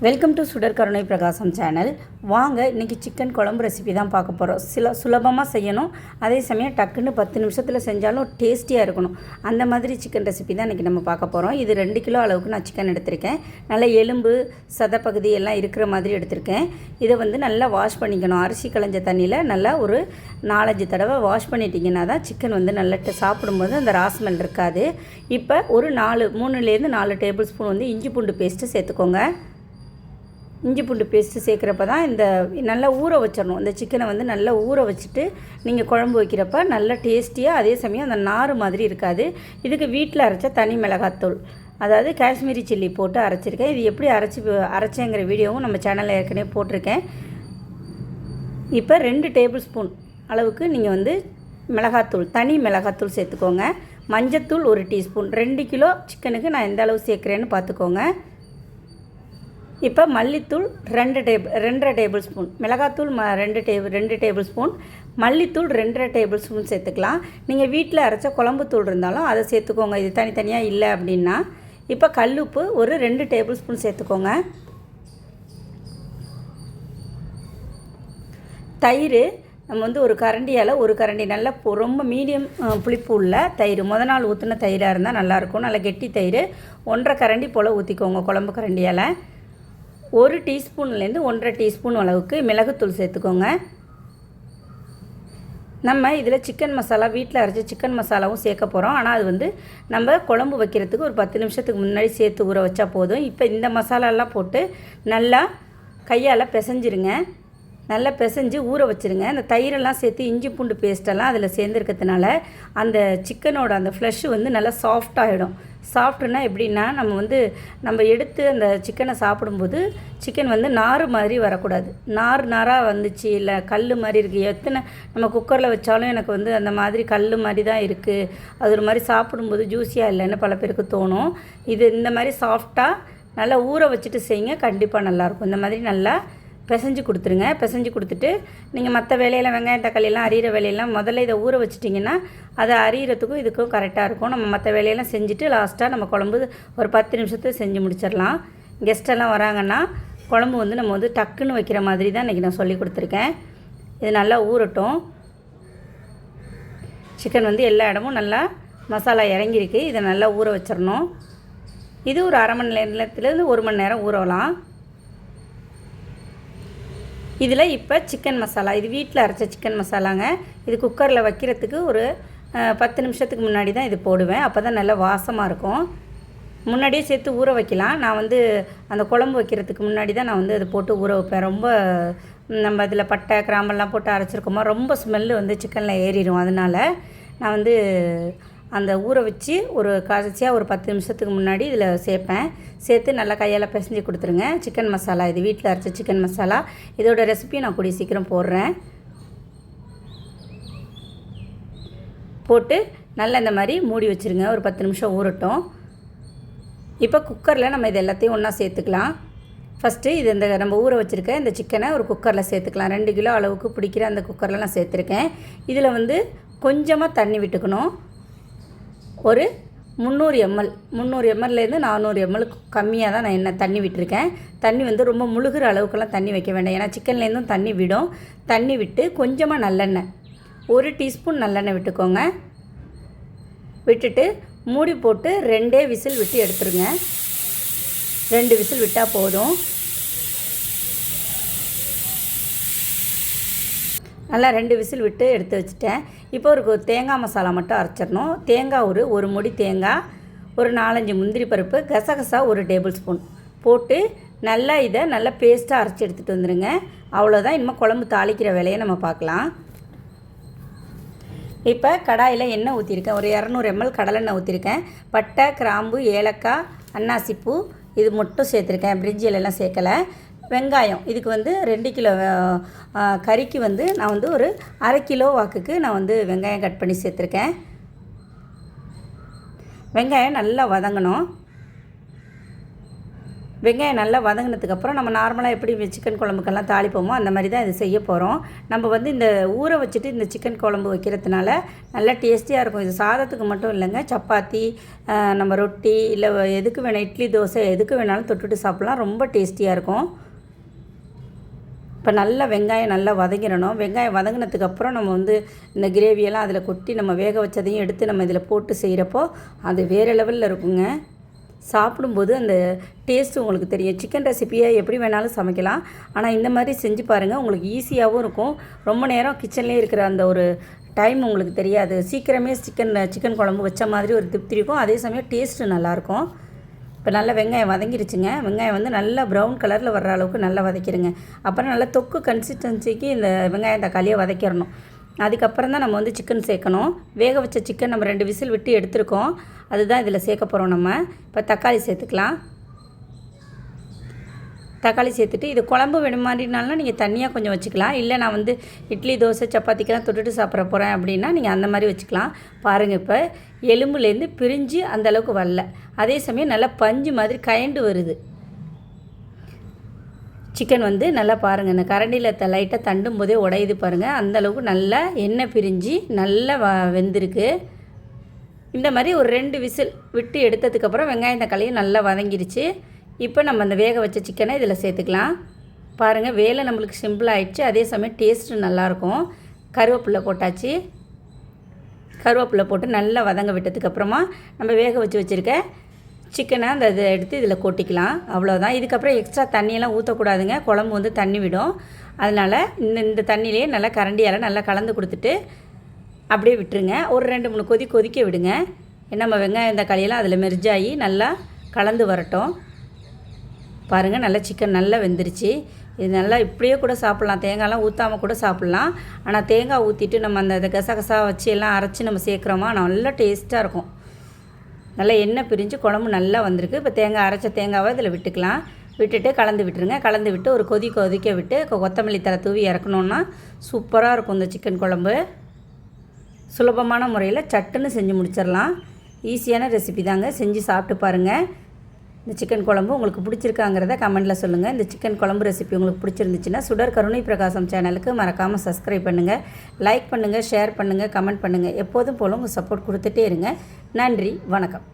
Welcome to சுடர் கருணை பிரகாசம் சேனல் வாங்க இன்றைக்கி சிக்கன் குழம்பு ரெசிபி தான் பார்க்க போகிறோம் சில சுலபமாக செய்யணும். அதே சமயம் டக்குன்னு பத்து நிமிஷத்தில் செஞ்சாலும் டேஸ்டியாக இருக்கணும். அந்த மாதிரி சிக்கன் ரெசிபி தான் இன்றைக்கி நம்ம பார்க்க போகிறோம் இது ரெண்டு கிலோ அளவுக்கு நான் சிக்கன் எடுத்திருக்கேன். நல்ல எலும்பு சதப்பகுதி எல்லாம் இருக்கிற மாதிரி எடுத்திருக்கேன். இதை வந்து நல்லா வாஷ் பண்ணிக்கணும். அரிசி களைஞ்ச தண்ணியில் நல்லா ஒரு நாலஞ்சு தடவை வாஷ் பண்ணிட்டீங்கன்னா தான் சிக்கன் வந்து நல்லா ட- சாப்பிடும்போது அந்த ராஸ்மெல் இருக்காது. இப்போ ஒரு நாலு மூணுலேருந்து நாலு டேபிள் ஸ்பூன் வந்து இஞ்சி பூண்டு பேஸ்ட்டு சேர்த்துக்கோங்க. இஞ்சி பூண்டு பேஸ்ட்டு சேர்க்குறப்ப தான் இந்த நல்லா ஊற வச்சிடணும். இந்த சிக்கனை வந்து நல்லா ஊற வச்சுட்டு நீங்கள் குழம்பு வைக்கிறப்ப நல்லா டேஸ்டியாக அதே சமயம் அந்த நார் மாதிரி இருக்காது. இதுக்கு வீட்டில் அரைச்ச தனி மிளகாத்தூள். அதாவது காஷ்மீரி சில்லி போட்டு அரைச்சிருக்கேன். இது எப்படி அரைச்சி அரைச்சேங்கிற வீடியோவும் நம்ம சேனலில் ஏற்கனவே போட்டிருக்கேன். இப்போ ரெண்டு டேபிள் ஸ்பூன் அளவுக்கு நீங்கள் வந்து மிளகாத்தூள் தனி மிளகாத்தூள் சேர்த்துக்கோங்க. மஞ்சத்தூள் ஒரு டீஸ்பூன் ரெண்டு கிலோ சிக்கனுக்கு நான் எந்த அளவு சேர்க்குறேன்னு பார்த்துக்கோங்க. இப்போ மல்லித்தூள் ரெண்டு டேபிள் ரெண்டரை டேபிள் ஸ்பூன். மிளகாத்தூள் ம ரெண்டு டேபிள் ரெண்டு டேபிள் ஸ்பூன். மல்லித்தூள் ரெண்டரை டேபிள் ஸ்பூன் சேர்த்துக்கலாம். நீங்கள் வீட்டில் அரைச்ச குழம்பு தூள் இருந்தாலும் அதை சேர்த்துக்கோங்க. இது தனித்தனியாக இல்லை அப்படின்னா. இப்போ கல்லுப்பு ஒரு ரெண்டு டேபிள் ஸ்பூன் சேர்த்துக்கோங்க. தயிர் நம்ம வந்து ஒரு கரண்டியால் ஒரு கரண்டி நல்லா ரொம்ப மீடியம் புளிப்பு உள்ள தயிர். முத நாள் ஊற்றின தயிராக இருந்தால் நல்லாயிருக்கும் நல்லா கெட்டி தயிர். ஒன்றரை கரண்டி போல் ஊற்றிக்கோங்க குழம்பு கரண்டியால் ஒரு டீஸ்பூன்லேருந்து ஒன்றரை டீஸ்பூன் அளவுக்கு மிளகுத்தூள் சேர்த்துக்கோங்க. நம்ம இதில் சிக்கன் மசாலா வீட்டில் அரைச்ச சிக்கன் மசாலாவும் சேர்க்க போகிறோம். ஆனால் அது வந்து நம்ம குழம்பு வைக்கிறதுக்கு ஒரு பத்து நிமிஷத்துக்கு முன்னாடி சேர்த்து ஊற வச்சா போதும். இப்போ இந்த மசாலாலாம் போட்டு நல்லா கையால் பிசைஞ்சிருங்க. நல்லா பிசைஞ்சு ஊற வச்சுருங்க. அந்த தயிரெல்லாம் சேர்த்து இஞ்சி பூண்டு பேஸ்ட்டெல்லாம் அதில் சேர்ந்துருக்கிறதுனால அந்த சிக்கனோட அந்த ஃப்ளஷ் வந்து நல்லா சாஃப்டாகிடும் சாஃப்ட்னா எப்படின்னா நம்ம வந்து நம்ம எடுத்து அந்த சிக்கனை சாப்பிடும்போது சிக்கன் வந்து நார் மாதிரி வரக்கூடாது. நார் நாராக வந்துச்சு இல்லை கல் மாதிரி இருக்குது எத்தனை நம்ம குக்கரில் வச்சாலும் எனக்கு வந்து அந்த மாதிரி கல் மாதிரி தான் இருக்குது அது ஒரு மாதிரி சாப்பிடும்போது ஜூஸியாக இல்லைன்னு பல பேருக்கு தோணும். இது இந்த மாதிரி சாஃப்டாக நல்லா ஊற வச்சுட்டு செய்யுங்க கண்டிப்பாக நல்லாயிருக்கும் இந்த மாதிரி நல்லா பிசைஞ்சு கொடுத்துருங்க. பிசைஞ்சு கொடுத்துட்டு நீங்கள் மற்ற வேலையெல்லாம் வெங்காயம் தக்காளியெல்லாம் அரியிற வேலையெல்லாம் முதல்ல இதை ஊற வச்சிட்டிங்கன்னா அதை அரியிறதுக்கும் இதுக்கும் கரெக்டாக இருக்கும். நம்ம மற்ற வேலையெல்லாம் செஞ்சுட்டு லாஸ்ட்டாக நம்ம குழம்பு ஒரு பத்து நிமிஷத்தை செஞ்சு முடிச்சிடலாம். கெஸ்டெல்லாம் வராங்கன்னா குழம்பு வந்து நம்ம வந்து டக்குன்னு வைக்கிற மாதிரி தான் இன்றைக்கி நான் சொல்லி கொடுத்துருக்கேன். இது நல்லா ஊறட்டும். சிக்கன் வந்து எல்லா இடமும் நல்லா மசாலா இறங்கியிருக்கு. இதை நல்லா ஊற வச்சிடணும். இது ஒரு அரை மணி நேரத்துலேருந்து ஒரு மணி நேரம் ஊறலாம் இதில் இப்போ சிக்கன் மசாலா இது வீட்டில் அரைச்ச சிக்கன் மசாலாங்க இது குக்கரில் வைக்கிறதுக்கு ஒரு பத்து நிமிஷத்துக்கு முன்னாடி தான் இது போடுவேன். அப்போ தான் நல்லா வாசமாக இருக்கும். முன்னாடியே சேர்த்து ஊற வைக்கலாம். நான் வந்து அந்த குழம்பு வைக்கிறதுக்கு முன்னாடி தான் நான் வந்து அதை போட்டு ஊற வைப்பேன். ரொம்ப நம்ம இதில் பட்டை கிராம்பெல்லாம் போட்டு அரைச்சிருக்கோமா ரொம்ப ஸ்மெல்லு வந்து சிக்கனில் ஏறிடும். அதனால் நான் வந்து அந்த ஊற வச்சு ஒரு கடைசியாக ஒரு பத்து நிமிஷத்துக்கு முன்னாடி இதில் சேர்ப்பேன். சேர்த்து நல்லா கையால் பிசைஞ்சு கொடுத்துருங்க. சிக்கன் மசாலா இது வீட்டில் அரைச்ச சிக்கன் மசாலா. இதோட ரெசிபி நான் கூடிய சீக்கிரம் போடுறேன். போட்டு நல்லா இந்த மாதிரி மூடி வச்சுருங்க. ஒரு பத்து நிமிஷம் ஊறட்டும். இப்போ குக்கரில் நம்ம இது எல்லாத்தையும் ஒன்றா சேர்த்துக்கலாம். ஃபஸ்ட்டு இது இந்த நம்ம ஊற வச்சுருக்க இந்த சிக்கனை ஒரு குக்கரில் சேர்த்துக்கலாம். ரெண்டு கிலோ அளவுக்கு பிடிக்கிற அந்த குக்கரில் நான் சேர்த்துருக்கேன். இதில் வந்து கொஞ்சமாக தண்ணி விட்டுக்கணும். ஒரு முந்நூறு எம்எல் முந்நூறு எம்எல்லேருந்து நானூறு எம்எல் கம்மியாக தான் நான் என்ன தண்ணி விட்டுருக்கேன். தண்ணி வந்து ரொம்ப முழுகிற அளவுக்கெல்லாம் தண்ணி வைக்க வேண்டாம். ஏன்னா சிக்கன்லேருந்தும் தண்ணி விடும். தண்ணி விட்டு கொஞ்சமாக நல்லெண்ணெய் ஒரு டீஸ்பூன் நல்லெண்ணெய் விட்டுக்கோங்க. விட்டுட்டு மூடி போட்டு ரெண்டே விசில் விட்டு எடுத்துருங்க. ரெண்டு விசில் விட்டால் போதும். நல்லா ரெண்டு விசில் விட்டு எடுத்து வச்சுட்டேன். இப்போ ஒரு தேங்காய் மசாலா மட்டும் அரைச்சிடணும். தேங்காய் ஒரு ஒரு முடி தேங்காய் ஒரு நாலஞ்சு முந்திரி பருப்பு கசகசா ஒரு டேபிள் ஸ்பூன் போட்டு நல்லா இதை நல்லா பேஸ்ட்டாக அரைச்சி எடுத்துகிட்டு வந்துடுங்க அவ்வளோதான் இனிமேல் குழம்பு தாளிக்கிற வேலையை நம்ம பார்க்கலாம். இப்போ கடாயில் எண்ணெய் ஊற்றிருக்கேன் ஒரு இரநூறு எம்எல் கடலெண்ணெய் ஊற்றிருக்கேன் பட்டை கிராம்பு ஏலக்காய் அன்னாசிப்பூ இது மட்டும் சேர்த்துருக்கேன். பிரிஞ்சி சேர்க்கலை. வெங்காயம். இதுக்கு வந்து ரெண்டு கிலோ கறிக்கு வந்து நான் வந்து ஒரு அரை கிலோ வாக்குக்கு நான் வந்து வெங்காயம் கட் பண்ணி சேர்த்துருக்கேன். வெங்காயம் நல்லா வதங்கணும். வெங்காயம் நல்லா வதங்கினதுக்கப்புறம் நம்ம நார்மலாக எப்படி சிக்கன் குழம்புக்கெல்லாம் தாளிப்போமோ அந்த மாதிரி தான் இது செய்ய போகிறோம் நம்ம வந்து இந்த ஊற வச்சுட்டு இந்த சிக்கன் குழம்பு வைக்கிறதுனால நல்லா டேஸ்டியாக இருக்கும். இது சாதத்துக்கு மட்டும் இல்லைங்க. சப்பாத்தி நம்ம ரொட்டி இல்லை எதுக்கு வேணால் இட்லி தோசை எதுக்கு வேணாலும் தொட்டுட்டு சாப்பிட்லாம். ரொம்ப டேஸ்டியாக இருக்கும். இப்போ நல்லா வெங்காயம் நல்லா வதங்கிடணும். வெங்காயம் வதங்கினதுக்கப்புறம் நம்ம வந்து இந்த கிரேவியெல்லாம் அதில் கொட்டி நம்ம வேக வச்சதையும் எடுத்து நம்ம இதில் போட்டு செய்கிறப்போ அது வேறு லெவலில் இருக்குங்க. சாப்பிடும்போது அந்த டேஸ்ட் உங்களுக்கு தெரியும். சிக்கன் ரெசிப்பியை எப்படி வேணாலும் சமைக்கலாம். ஆனால் இந்த மாதிரி செஞ்சு பாருங்கள் உங்களுக்கு ஈஸியாகவும் இருக்கும். ரொம்ப நேரம் கிச்சன்லேயே இருக்கிற அந்த ஒரு டைம் உங்களுக்கு தெரியாது. சீக்கிரமே சிக்கன் சிக்கன் குழம்பு வச்ச மாதிரி ஒரு திருப்தி இருக்கும். அதே சமயம் டேஸ்ட்டு நல்லாயிருக்கும் இப்போ நல்லா வெங்காயம் வதங்கிருச்சுங்க. வெங்காயம் வந்து நல்லா ப்ரௌன் கலரில் வர்ற அளவுக்கு நல்லா வதக்கிடுங்க அப்புறம் நல்லா தொக்கு கன்சிஸ்டன்சிக்கு இந்த வெங்காயம் தக்காளியை வதக்கிடணும். அதுக்கப்புறம் தான் நம்ம வந்து சிக்கன் சேர்க்கணும். வேக வச்ச சிக்கன் நம்ம ரெண்டு விசில் விட்டு எடுத்துருக்கோம். அதுதான் இதில் சேர்க்க போகிறோம் நம்ம. இப்போ தக்காளி சேர்த்துக்கலாம். தக்காளி சேர்த்துட்டு இது குழம்பு வேணும் மாதிரினாலும் நீங்கள் தனியாக கொஞ்சம் வச்சுக்கலாம். இல்லை நான் வந்து இட்லி தோசை சப்பாத்திக்கெலாம் தொட்டுட்டு சாப்பிட போகிறேன் அப்படின்னா நீங்கள் அந்த மாதிரி வச்சுக்கலாம். பாருங்கள் இப்போ எலும்புலேருந்து பிரிஞ்சு அந்தளவுக்கு வரல. அதே சமயம் நல்லா பஞ்சு மாதிரி கயண்டு வருது. சிக்கன் வந்து நல்லா பாருங்கள் இந்த கரண்டியில் த லைட்டாக தண்டும் போதே உடையுது பாருங்கள் அந்தளவுக்கு நல்லா எண்ணெய் பிரிஞ்சு நல்லா வ வெந்திருக்கு. இந்த மாதிரி ஒரு ரெண்டு விசில் விட்டு எடுத்ததுக்கப்புறம் வெங்காயம் தக்காளியும் நல்லா வதங்கிருச்சு. இப்போ நம்ம அந்த வேக வச்ச சிக்கனை இதில் சேர்த்துக்கலாம். பாருங்கள் வேலை நம்மளுக்கு சிம்பிள் ஆயிடுச்சு. அதே சமயம் டேஸ்ட்டு நல்லாயிருக்கும். கருவேப்பிலை போட்டாச்சு. கருவேப்பிலை போட்டு நல்லா வதங்க விட்டதுக்கப்புறமா நம்ம வேக வச்சு வச்சுருக்க சிக்கனை அந்த இதை எடுத்து இதில் கொட்டிக்கலாம். அவ்வளோதான் இதுக்கப்புறம் எக்ஸ்ட்ரா தண்ணியெல்லாம் ஊற்றக்கூடாதுங்க குழம்பு வந்து தண்ணி விடும். அதனால் இந்த இந்த தண்ணியிலே நல்லா கரண்டியால் நல்லா கலந்து கொடுத்துட்டு அப்படியே விட்டுருங்க. ஒரு ரெண்டு மூணு கொதி கொதிக்க விடுங்க. நம்ம வெங்காயம் தக்காளியெல்லாம் அதில் மெர்ஜாகி நல்லா கலந்து வரட்டும். பாருங்கள் நல்லா சிக்கன் நல்லா வெந்துருச்சு. இது நல்லா இப்படியே கூட சாப்பிட்லாம். தேங்காய்லாம் ஊற்றாமல் கூட சாப்பிட்லாம். ஆனால் தேங்காய் ஊற்றிட்டு நம்ம அந்த இதை கசகசா வச்சு எல்லாம் அரைச்சி நம்ம சேர்க்குறோமா நல்லா டேஸ்ட்டாக இருக்கும். நல்லா எண்ணெய் பிரிஞ்சு குழம்பு நல்லா வந்திருக்கு. இப்போ தேங்காய் அரைச்ச தேங்காவை இதில் விட்டுக்கலாம். விட்டுட்டு கலந்து விட்டுருங்க. கலந்து விட்டு ஒரு கொதி கொதிக்க விட்டு கொ- கொத்தமல்லி தலை தூவி இறக்கணுன்னா சூப்பராக இருக்கும் இந்த சிக்கன் குழம்பு. சுலபமான முறையில் சட்டுன்னு செஞ்சு முடிச்சிடலாம். ஈஸியான ரெசிபி தாங்க. செஞ்சு சாப்பிட்டு பாருங்கள் இந்த சிக்கன் குழம்பு உங்களுக்கு பிடிச்சிருக்காங்கிறத கமெண்ட்டில் சொல்லுங்கள் இந்த சிக்கன் குழம்பு ரெசிபி உங்களுக்கு பிடிச்சிருந்துச்சுன்னா சுடர் கருணை பிரகாசம் சேனலுக்கு மறக்காமல் சப்ஸ்கிரைப் பண்ணுங்கள் லைக் பண்ணுங்கள் ஷேர் பண்ணுங்கள் கமெண்ட் பண்ணுங்கள் எப்போதும் போல உங்கள் சப்போர்ட் கொடுத்துட்டே இருங்க. நன்றி வணக்கம்.